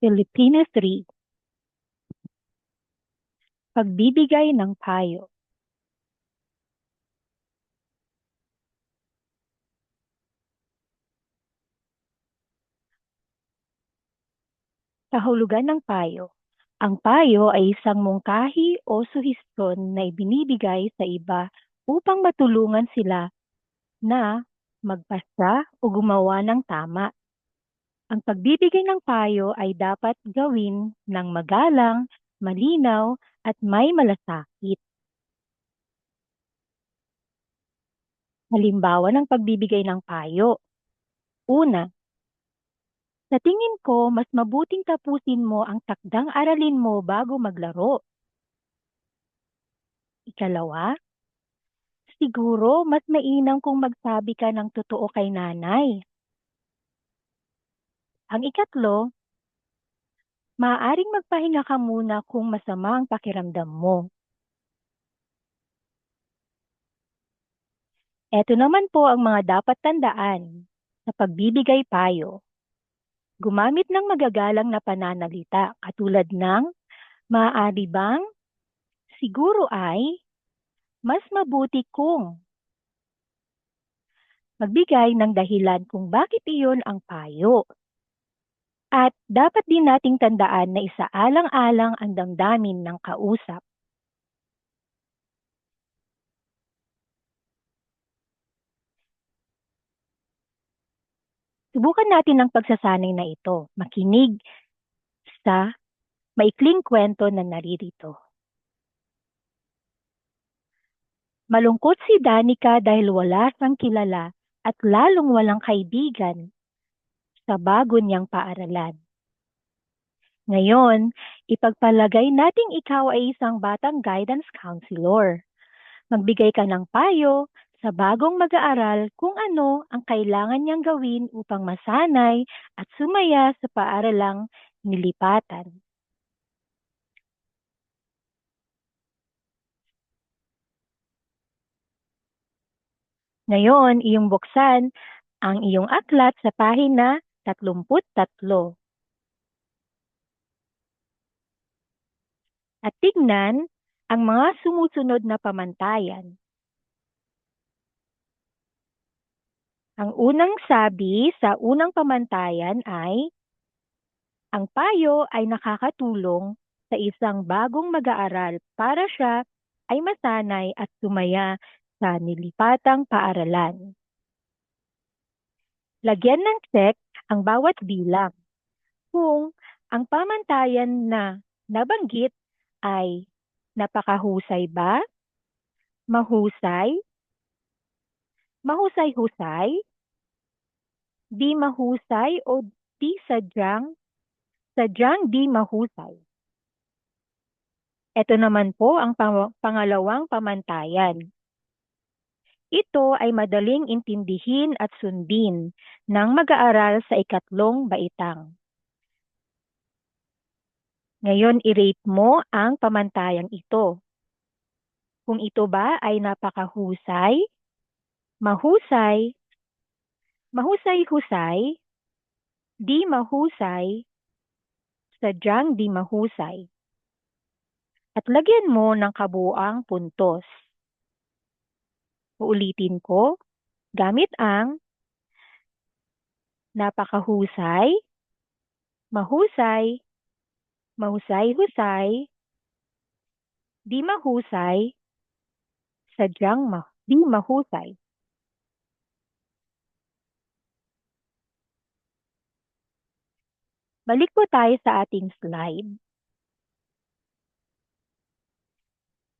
Filipino 3 Pagbibigay ng payo. Kahulugan ng payo. Ang payo ay isang mungkahi o suhiston na ibinibigay sa iba upang matulungan sila na magpasa o gumawa ng tama. Ang pagbibigay ng payo ay dapat gawin ng magalang, malinaw, at may malasakit. Halimbawa ng pagbibigay ng payo. Una, sa tingin ko, mas mabuting tapusin mo ang takdang aralin mo bago maglaro. Ikalawa, siguro mas mainam kung magsabi ka ng totoo kay nanay. Ang ikatlo, maaaring magpahinga ka muna kung masama ang pakiramdam mo. Ito naman po ang mga dapat tandaan sa pagbibigay payo. Gumamit ng magagalang na pananalita katulad ng maaari bang, siguro ay, mas mabuti kung. Magbigay ng dahilan kung bakit iyon ang payo. At dapat din nating tandaan na isaalang-alang ang damdamin ng kausap. Subukan natin ang pagsasanay na ito. Makinig sa maikling kwento na naririto. Malungkot si Danica dahil wala siyang kilala at lalong walang kaibigan sa bago niyang paaralan. Ngayon, ipagpalagay nating ikaw ay isang batang guidance counselor. Magbigay ka ng payo sa bagong mag-aaral kung ano ang kailangan niyang gawin upang masanay at sumaya sa paaralang nilipatan. Ngayon, iyong buksan ang iyong aklat sa pahina 33. At tignan ang mga sumusunod na pamantayan. Ang unang sabi sa unang pamantayan ay, ang payo ay nakakatulong sa isang bagong mag-aaral para siya ay masanay at sumaya sa nilipatang paaralan. Lagyan ng check ang bawat bilang. Kung ang pamantayan na nabanggit ay napakahusay ba, mahusay, mahusay-husay, di mahusay o di sadyang, sadyang di mahusay. Ito naman po ang pangalawang pamantayan. Ito ay madaling intindihin at sundin ng mag-aaral sa ikatlong baitang. Ngayon, i-rate mo ang pamantayang ito. Kung ito ba ay napakahusay, mahusay, mahusay-husay, di mahusay, sadyang di mahusay. At lagyan mo ng kabuang puntos. Uulitin ko, gamit ang napakahusay, mahusay, mahusay-husay, di mahusay, sadyang ma di mahusay. Balik po tayo sa ating slide.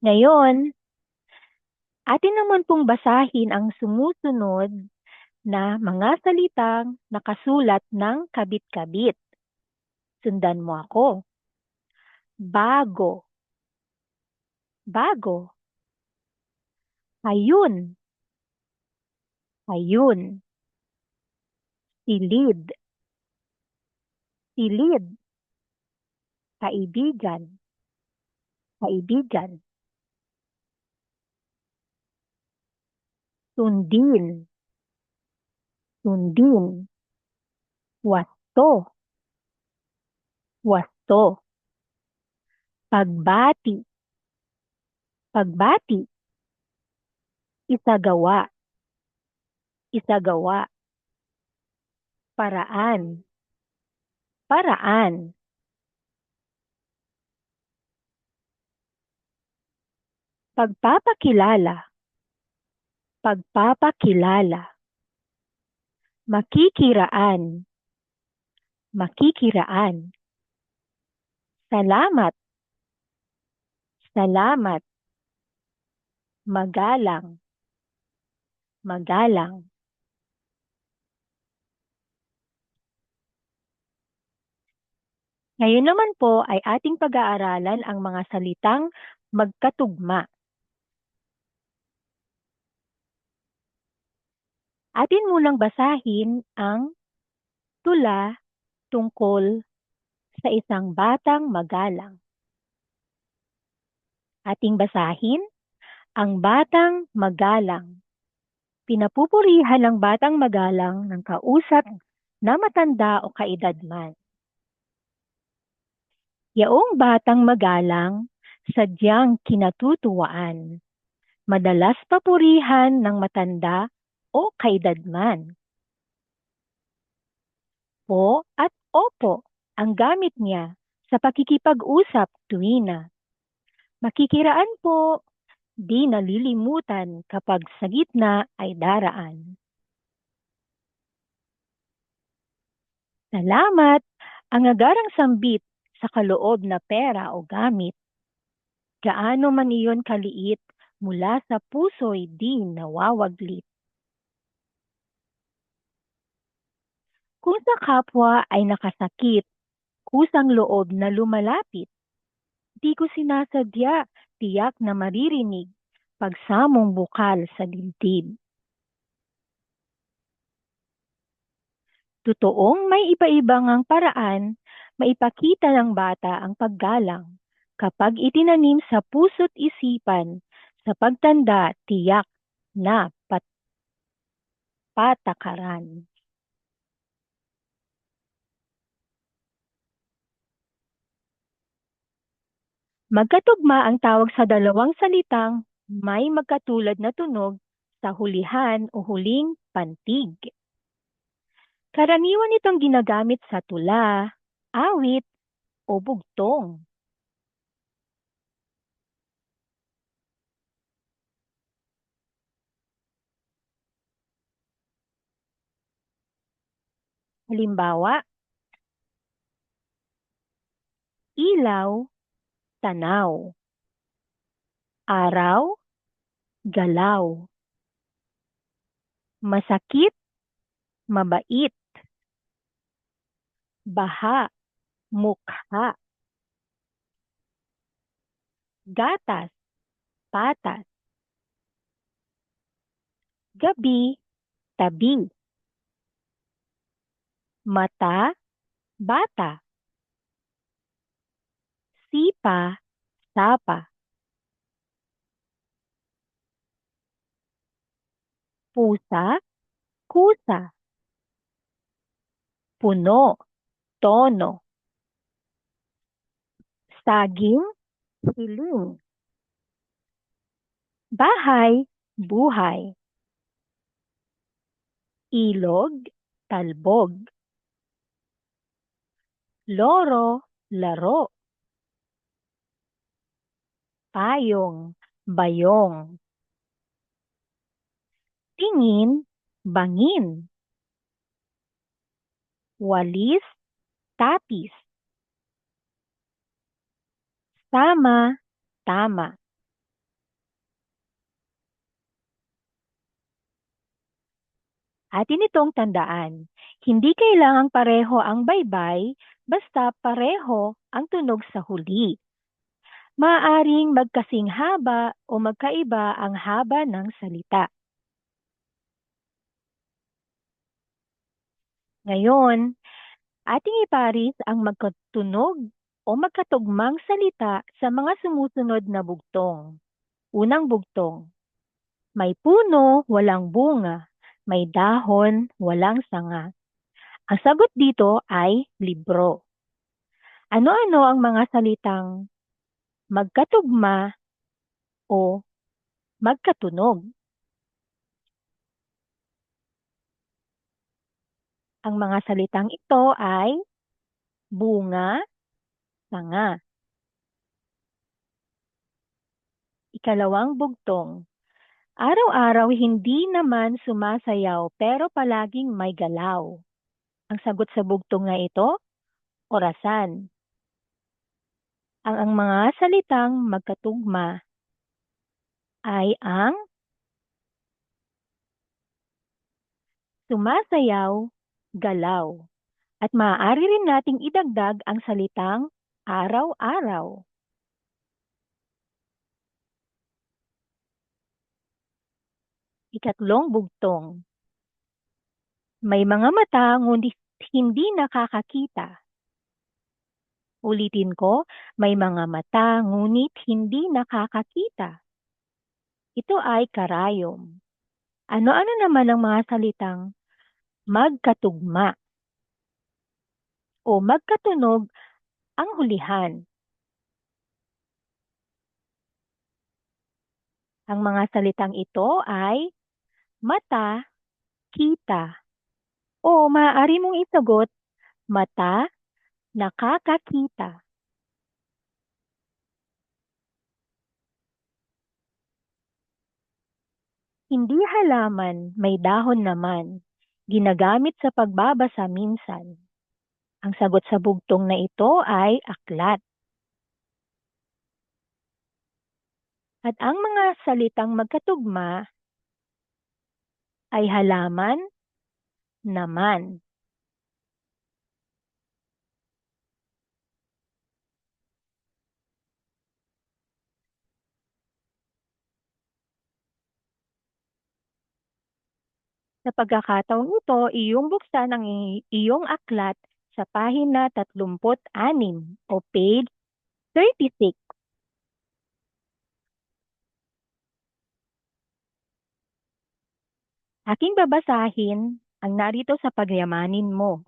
Ngayon, Atin naman pong basahin ang sumusunod na mga salitang nakasulat ng kabit-kabit. Sundan mo ako. Bago. Bago. Ayun. Ayun. Silid. Silid. Kaibigan. Kaibigan. Sundin, sundin, wasto, wasto, pagbati, pagbati, isagawa, isagawa, paraan, paraan, pagpapakilala, pagpapakilala, makikiraan, makikiraan, salamat, salamat, magalang, magalang. Ngayon naman po ay ating pag-aaralan ang mga salitang magkatugma. Atin munang basahin ang tula tungkol sa isang batang magalang. Ating basahin ang batang magalang. Pinapupurihan ng batang magalang ng kausap na matanda o kaedad man. Yaong batang magalang, sadyang kinatutuwaan. Madalas papurihan ng matanda o kaedadman. Po at opo ang gamit niya sa pakikipag-usap tuwina. Makikiraan po, di nalilimutan kapag sa gitna ay daraan. Salamat ang agarang sambit sa kaloob na pera o gamit. Gaano man iyon kaliit, mula sa puso'y di nawawaglit. Kung sa kapwa ay nakasakit, kusang loob na lumalapit, di ko sinasadya, tiyak na maririnig, pagsamong bukal sa dibdib. Totoong may iba-ibang paraan maipakita ng bata ang paggalang kapag itinanim sa puso't isipan sa pagtanda tiyak na pat patakaran. Magkatugma ang tawag sa dalawang salitang may magkatulad na tunog sa hulihan o huling pantig. Karaniwan itong ginagamit sa tula, awit o bugtong. Halimbawa, ilaw, tanaw. Araw, galaw. Masakit, mabait. Baha, mukha gatas patas gabi tabi mata bata sipa sapa pusa kusa puno tono saging, hiling. Bahay, buhay. Ilog, talbog. Loro, laro. Payong, bayong. Tingin, bangin. Walis, tapis. Tama, tama. Atin itong tandaan, hindi kailangang pareho ang baybay basta pareho ang tunog sa huli. Maaring magkasing haba o magkaiba ang haba ng salita. Ngayon, ating iparis ang magkatunog o magkatugmang salita sa mga sumusunod na bugtong. Unang bugtong. May puno, walang bunga. May dahon, walang sanga. Ang sagot dito ay libro. Ano-ano ang mga salitang magkatugma o magkatunog? Ang mga salitang ito ay bunga, sanga. Ikalawang bugtong. Araw-araw hindi naman sumasayaw pero palaging may galaw. Ang sagot sa bugtong na ito, orasan. Ang ang mga salitang magkatugma ay ang sumasayaw, galaw. At maaari rin nating idagdag ang salitang araw-araw. Ikatlong bugtong. May mga mata ngunit hindi nakakakita. Ulitin ko, may mga mata ngunit hindi nakakakita. Ito ay karayom. Ano-ano naman ang mga salitang magkatugma o magkatunog ang hulihan? Ang mga salitang ito ay mata, kita. O maaari mong isagot, mata, nakakakita. Hindi halaman, may dahon naman. Ginagamit sa pagbabasa minsan. Ang sagot sa bugtong na ito ay aklat. At ang mga salitang magkatugma ay halaman, naman. Sa pagkakataong ito, iyong buksan ang iyong aklat sa pahina 36 o page 36. Aking babasahin ang narito sa pagyamanin mo.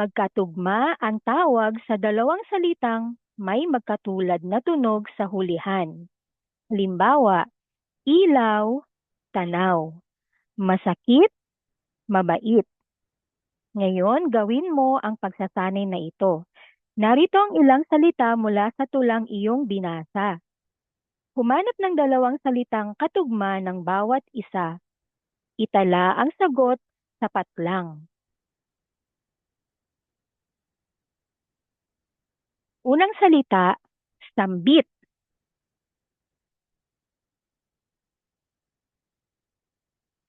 Magkatugma ang tawag sa dalawang salitang may magkatulad na tunog sa hulihan. Halimbawa, ilaw, tanaw. Masakit, mabait. Ngayon, gawin mo ang pagsasanay na ito. Narito ang ilang salita mula sa tulang iyong binasa. Humanap ng dalawang salitang katugma ng bawat isa. Itala ang sagot sapat lang. Unang salita, sambit.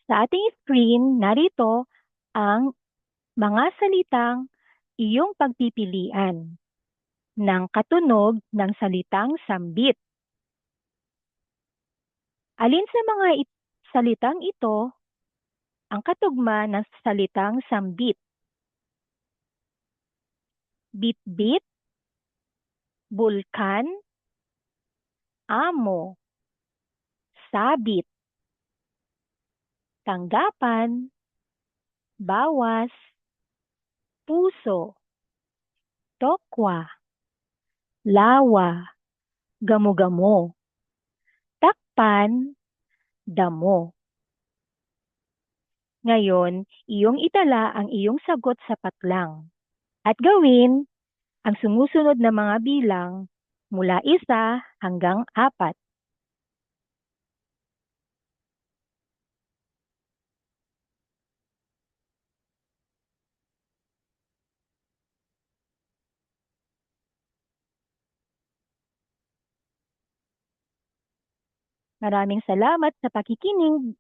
Sa ating screen, narito ang mga salitang iyong pagpipilian ng katunog ng salitang sambit. Alin sa mga it- salitang ito ang katugma ng salitang sambit? Bit-bit, bulkan, amo, sabit, tanggapan, bawas, puso, tokwa, lawa, gamo-gamo, takpan, damo. Ngayon, iyong itala ang iyong sagot sapat lang. At gawin ang sumusunod na mga bilang mula isa hanggang apat. Maraming salamat sa pakikinig.